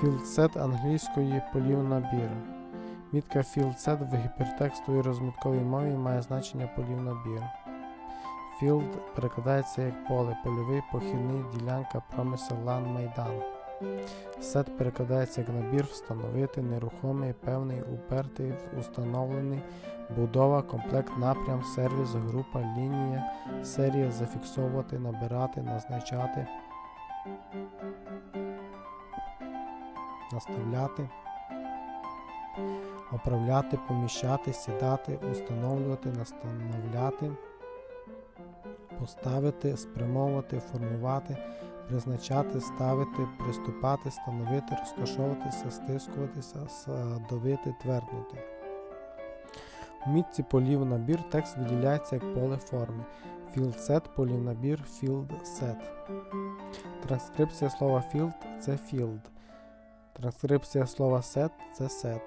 Філдсет англійської полів набір. Мітка філдсет в гіпертекстовій розмітковій мові має значення полів набір. Філд перекладається як поле, польовий, похідний, ділянка, промисел, лан, майдан. Сет перекладається як набір, встановити, нерухомий, певний, упертий, установлений, будова, комплект, напрям, сервіс, група, лінія, серія, зафіксовувати, набирати, назначати, наставляти, оправляти, поміщати, сідати, установлювати, настановляти, поставити, спрямовувати, формувати, призначати, ставити, приступати, становити, розташовуватися, стискуватися, садовити, тверднути. У мітці полів набір текст виділяється як поле форми. Field set, полів набір, field set. Транскрипція слова field це field. Транскрипція слова set це set.